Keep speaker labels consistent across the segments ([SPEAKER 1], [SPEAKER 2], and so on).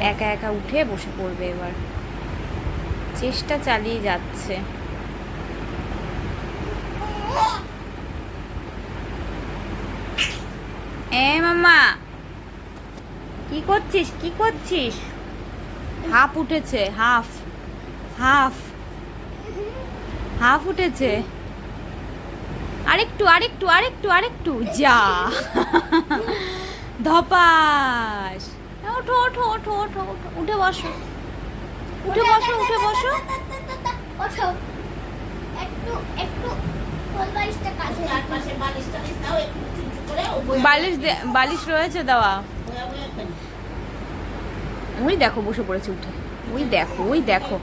[SPEAKER 1] একা একা উঠে বসে পড়বে এবার। চেষ্টা চালিয়ে যাচ্ছে। এ মামা কি করছিস? কি করছিস? হাফ উঠেছে, হাফ হাফ হাফ উঠেছে। আরেকটু আরেকটু আরেকটু আরেকটু, যা। ধপাস। ওঠো ওঠো ওঠো ওঠো ওঠো উঠে বসো। উঠে বসো উঠে বসো।
[SPEAKER 2] ওঠো একটু একটু
[SPEAKER 3] বালিশ
[SPEAKER 1] বালিশ দে- বালিশ রয়েছে দেওয়া। ওই দেখো বসে পড়েছে উঠে। ওই দেখো ওই দেখো।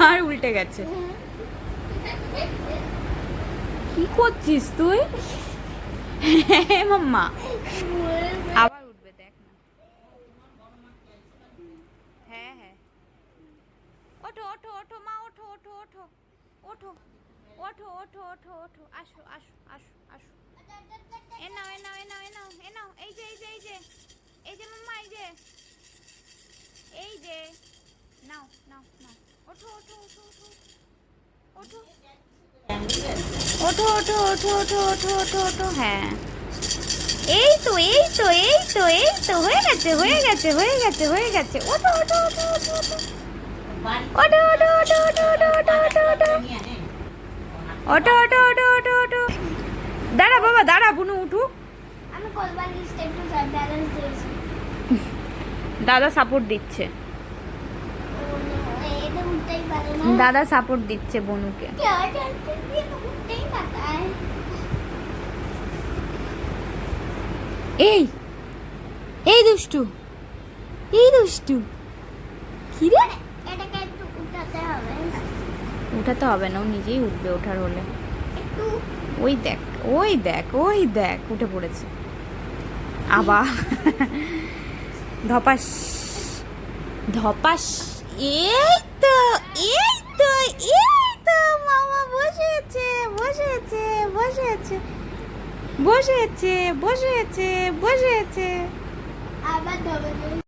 [SPEAKER 1] আর উল্টে গেছে। কি করছিস তুই? হ্যাঁ মাম্মা আবার উঠবে দেখ না হ্যাঁ হ্যাঁ ওঠো ওঠো মা ওঠো ওঠো ওঠো ওঠো ওঠো ওঠো ওঠো ওঠো আসো আসো আসো আসো এ নাও এ নাও এ নাও এ নাও এ নাও এই যে এই যে এই যে এই যে মাম্মা এই যে এই যে নাও নাও নাও ওঠো ওঠো ওঠো ওঠো ওঠো ওঠো ওঠো ওঠো ওঠো ওঠো ওঠো ওঠো হ্যাঁ এই তো এই তো এই তো এই তো হয়ে গেছে হয়ে গেছে হয়ে গেছে হয়ে গেছে ওঠো ওঠো ওঠো ওঠো ওঠো ওটো ওটো ওটো ওটো ওটো ওটো
[SPEAKER 3] ওটো ওটো
[SPEAKER 1] ওটো ওটো ওটো ওটো ওটো দাঁড়া বাবা দাঁড়া বুনু উঠুক দাদা সাপোর্ট দিচ্ছে। দাদা সাপোর্ট দিচ্ছে বনুকে। এই এই দুষ্টু এই দুষ্টু। কি
[SPEAKER 2] উঠাতে হবে
[SPEAKER 1] না, ও নিজেই উঠবে ওঠার হলে। ওই দেখ ওই দেখ ওই দেখ, উঠে পড়েছে। আবার ধপাস। ধপাস, এই তো এই তো এই তো, মামা বসেছে বসেছে বসেছে বসেছে বসেছে বসেছে।
[SPEAKER 2] আবার